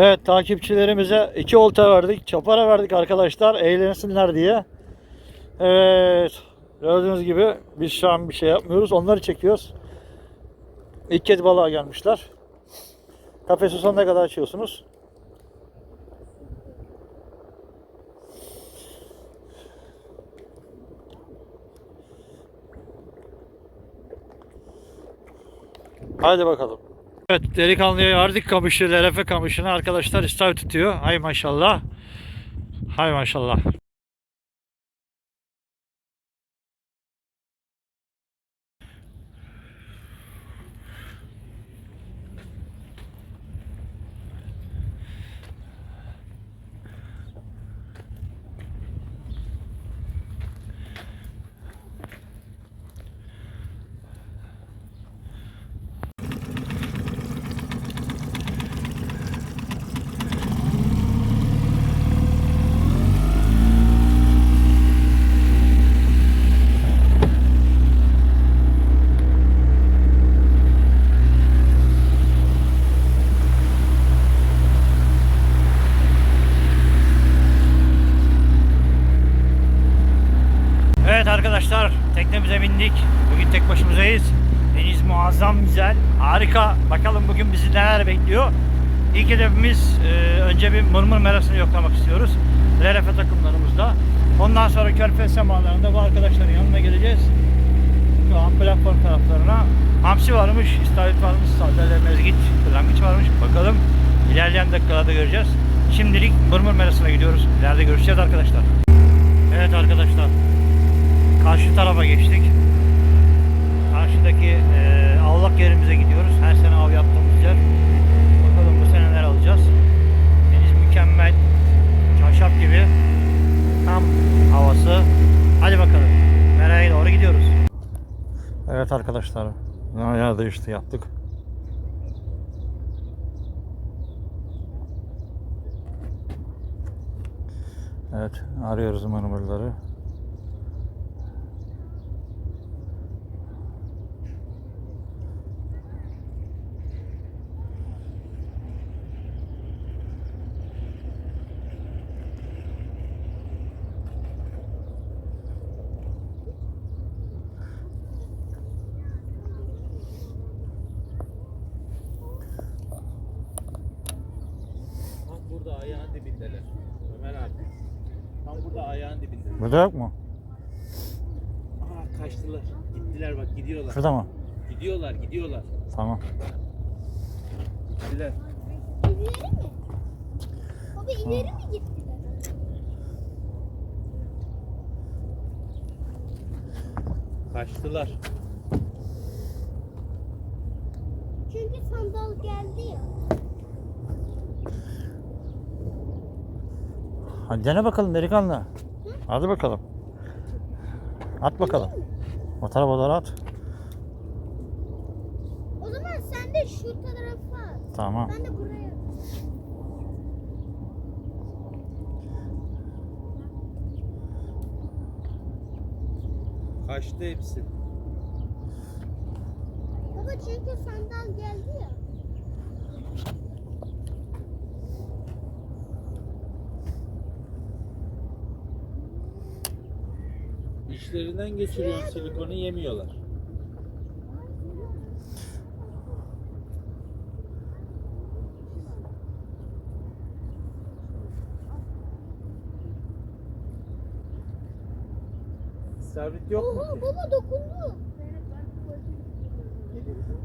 Evet takipçilerimize iki olta verdik. Çapara verdik arkadaşlar. Eğlensinler diye. Evet. Gördüğünüz gibi biz şu an bir şey yapmıyoruz. Onları çekiyoruz. İlk kez balığa gelmişler. Kafesi sonuna kadar açıyorsunuz. Hadi bakalım. Evet delikanlıya verdik kamışı, lerefe kamışını. Arkadaşlar istavrit tutuyor. Hay maşallah. Hay maşallah. Evet arkadaşlar teknemize bindik. Bugün tek başımızdayız. Deniz muazzam güzel. Harika. Bakalım bugün bizi neler bekliyor. İlk hedefimiz e, önce bir mırmır merasını yoklamak istiyoruz. LRF takımlarımızda. Ondan sonra Körfez semalarında bu arkadaşların yanına geleceğiz. Şu an platform taraflarına. Hamsi varmış, istavrit varmış, sardalya, mezgit, kırlangıç varmış. Bakalım ilerleyen dakikalarda göreceğiz. Şimdilik mırmır merasına gidiyoruz. İleride görüşeceğiz arkadaşlar. Evet arkadaşlar. Karşı tarafa geçtik. Karşıdaki eee avlak yerimize gidiyoruz. Her sene av yaptığımız yer. Bakalım bu sene neler alacağız. Deniz mükemmel. Çarşaf gibi. Tam havası. Hadi bakalım. Nereye doğru gidiyoruz. Evet arkadaşlar. Yer değişti yaptık. Evet arıyoruz mırmırları. Tam burada dibindeler. Ömer abi. Tam burada ayağın dibindeler. Burada yok mu? Aa kaçtılar. Gittiler bak gidiyorlar. Şurada mı? Gidiyorlar gidiyorlar. Tamam. Gittiler. İleri mi? Baba ileri mi gittiler? Kaçtılar. Çünkü sandal geldi ya. Hadi dene bakalım delikanlı. Hadi bakalım. At bakalım. O tarafa doğru at. O zaman sen de şu tarafa at. Tamam. Ben de buraya. Kaçtı hepsi. Baba çünkü sandal geldi ya. İşlerinden geçiriyorum silikonu yemiyorlar. Sabit yok mu? Baba dokundu.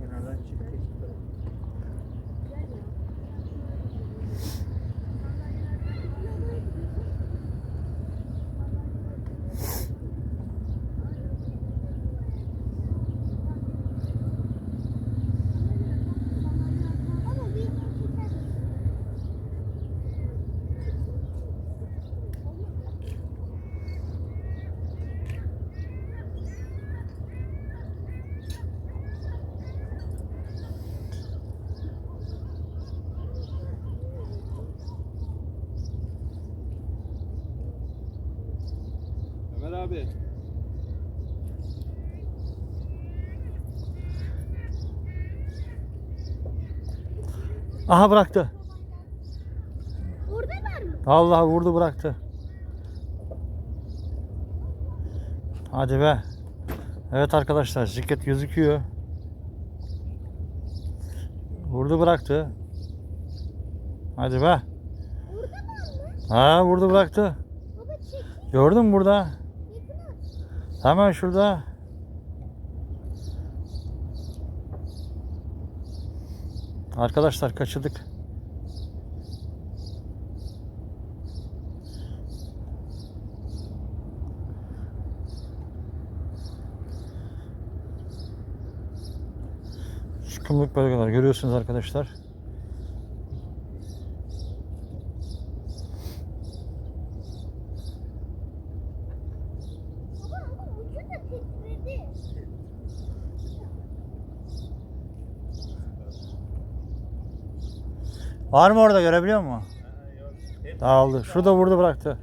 Kenardan çıktı. Abi. Aha bıraktı. Allah vurdu bıraktı. Hadi be. Evet arkadaşlar ziket gözüküyor. Vurdu bıraktı. Hadi be. Burada mı anne? Ha vurdu bıraktı. Baba çek. Gördün mü burada? Hemen şurada. Arkadaşlar kaçırdık. Şu kumluk bölgeler görüyorsunuz arkadaşlar. Baba ama ucu da titredi. Var mı orada görebiliyor musun? Dağıldı. Şurada vurdu bıraktı.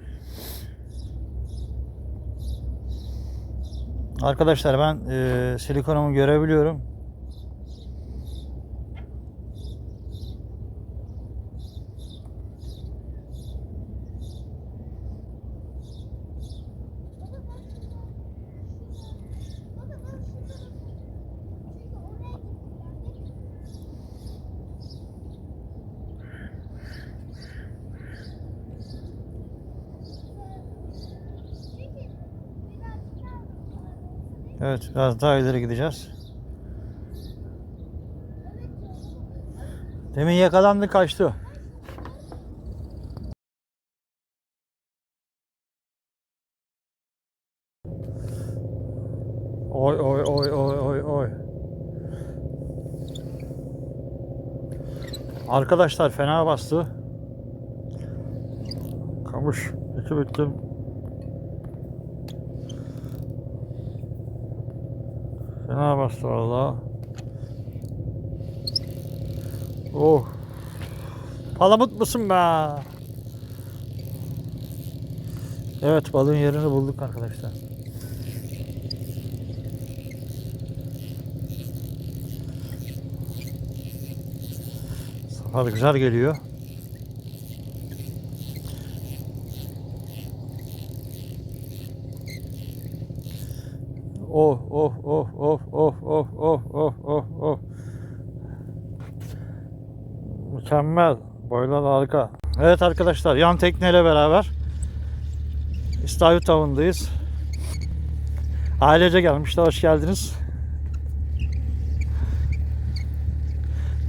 Arkadaşlar ben e, silikonumu görebiliyorum. Baba ben şurada Çünkü oraya gittiler. Çünkü birazcık daha Evet biraz daha ileri gideceğiz. Demin yakalandı kaçtı. Oy oy oy oy oy oy. Arkadaşlar fena bastı. Kamış. İki bittim. Fena bastı valla. Oh. Palamut musun be? Evet balığın yerini bulduk arkadaşlar. Safar güzel geliyor. Oh oh oh oh oh oh oh oh oh oh. Mükemmel. Boylar harika. Evet arkadaşlar yan tekneyle beraber İstavrit avındayız. Ailece gelmişler. Hoş geldiniz.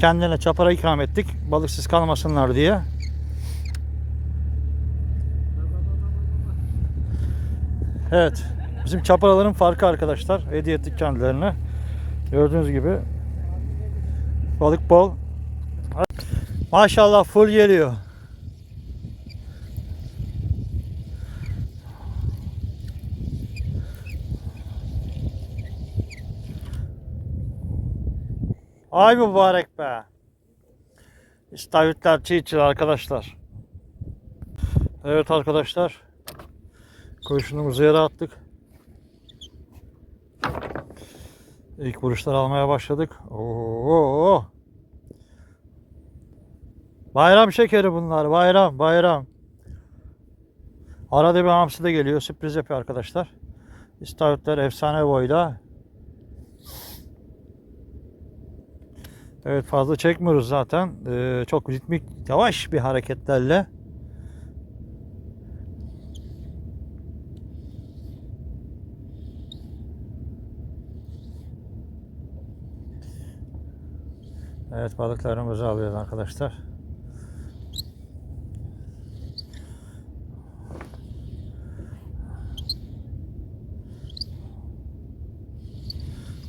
Kendilerine çapara ikram ettik. Balıksız kalmasınlar diye. Evet. Bizim çaparaların farkı arkadaşlar. Hediye ettik kendilerine. Gördüğünüz gibi. Balık bol. Maşallah full geliyor. Ay mübarek be. İstavritler çiğ çiğ arkadaşlar. Evet arkadaşlar. Kurşunumuzu yere attık. İlk vuruşlar almaya başladık. Oo. Bayram şekeri bunlar. Bayram, bayram. Arada bir hamsi de geliyor. Sürpriz yapıyor arkadaşlar. İstavritler efsane boyda. Evet fazla çekmiyoruz zaten. Ee, çok ritmik, yavaş bir hareketlerle. Evet balıklarımızı alıyoruz arkadaşlar.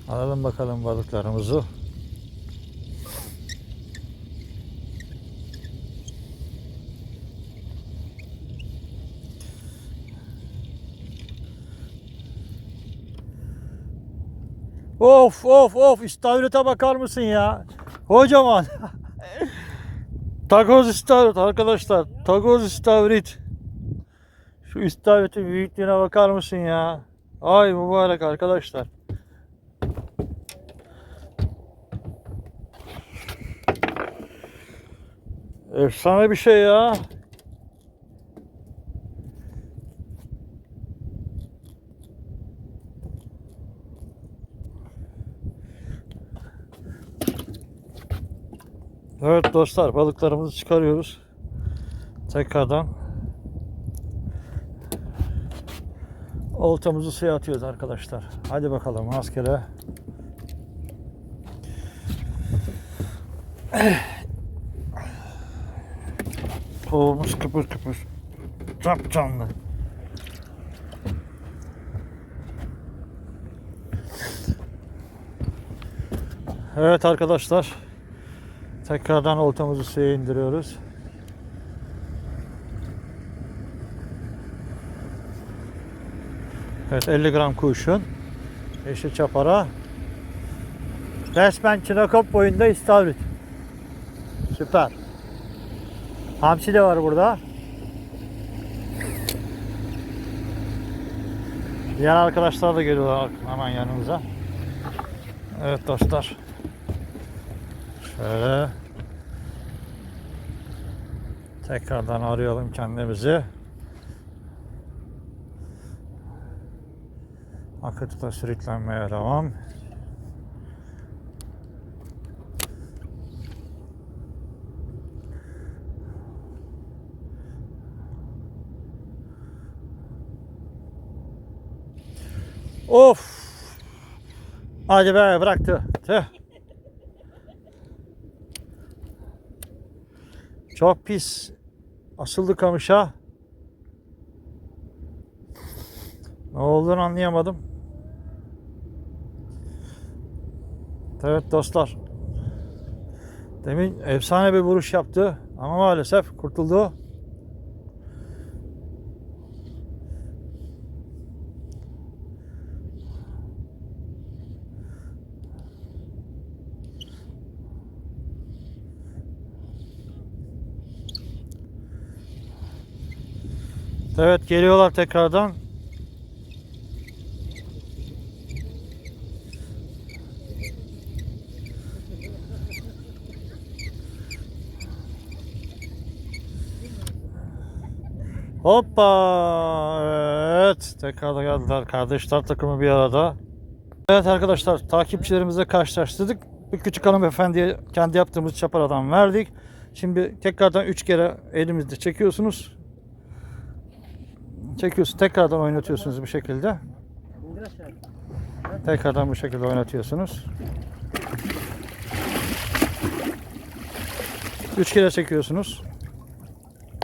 Alalım bakalım balıklarımızı. Of of of istavrite bakar mısın ya? Kocaman. Takoz istavrit arkadaşlar. Takoz istavrit. Şu istavritin büyüklüğüne bakar mısın ya? Ay mübarek arkadaşlar. Efsane bir şey ya. Evet dostlar balıklarımızı çıkarıyoruz. Tekrardan oltamızı suya atıyoruz arkadaşlar. Hadi bakalım rastgele. Tavuğumuz kıpır kıpır. Çok canlı. Evet arkadaşlar. Tekrardan oltamızı suya indiriyoruz. Evet 50 gram kurşun. Yeşil çapara. Resmen çinekop boyunda istavrit. Süper. Hamsi de var burada. Diğer arkadaşlar da geliyorlar hemen yanımıza. Evet dostlar. Şöyle tekrardan arayalım kendimizi. Akıtıda sürüklenmeye devam. Of! Hadi be bıraktı. Tüh. Çok pis. Asıldı kamışa. Ne olduğunu anlayamadım. Evet dostlar. Demin efsane bir vuruş yaptı ama maalesef kurtuldu. Evet geliyorlar tekrardan. Hoppa! Evet. Tekrar geldiler. Kardeşler takımı bir arada. Evet arkadaşlar takipçilerimizle karşılaştırdık. Bir küçük hanımefendiye kendi yaptığımız çaparadan verdik. Şimdi tekrardan 3 kere elimizde çekiyorsunuz. Çekiyorsun. Tekrardan oynatıyorsunuz bu şekilde. Tekrardan bu şekilde oynatıyorsunuz. 3 kere çekiyorsunuz.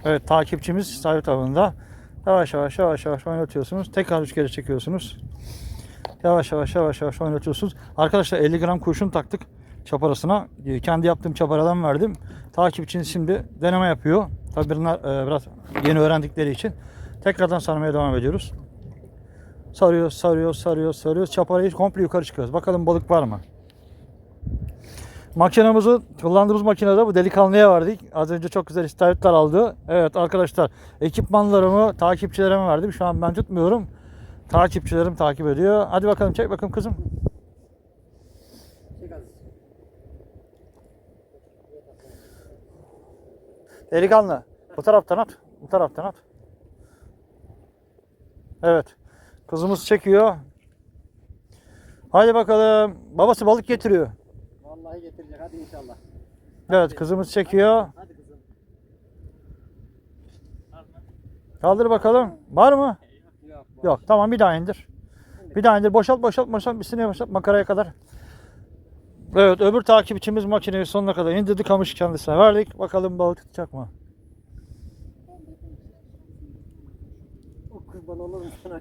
Evet takipçimiz sabit avında. Yavaş yavaş yavaş yavaş oynatıyorsunuz. Tekrar 3 kere çekiyorsunuz. Yavaş yavaş yavaş yavaş oynatıyorsunuz. Arkadaşlar 50 gram kurşun taktık çaparasına. Ee, Kendi yaptığım çaparadan verdim. Takipçiniz şimdi deneme yapıyor. Tabii bunlar e, biraz yeni öğrendikleri için. Tekrardan sarmaya devam ediyoruz. Sarıyoruz, sarıyoruz, sarıyoruz, sarıyoruz. Çaparayı komple yukarı çıkıyoruz. Bakalım balık var mı? Makinamızı kullandığımız makinede bu delikanlıya verdik. Az önce çok güzel istavritler aldı. Evet arkadaşlar ekipmanlarımı takipçilerime verdim. Şu an ben tutmuyorum. Takipçilerim takip ediyor. Hadi bakalım çek bakalım kızım. Delikanlı. Bu taraftan at. Bu taraftan at. Evet. Kızımız çekiyor. Hadi bakalım. Babası balık getiriyor. Vallahi getirecek hadi inşallah. Evet kızımız çekiyor. Hadi kızım. Kaldır bakalım. Var mı? Yok. Yok. Tamam bir daha indir. Bir daha indir. Boşalt boşalt boşalt. Bir sineye boşalt. Makaraya kadar. Evet öbür takipçimiz makineyi sonuna kadar indirdi. Kamış kendisine verdik. Bakalım balık tutacak mı? O kurban olurum sana.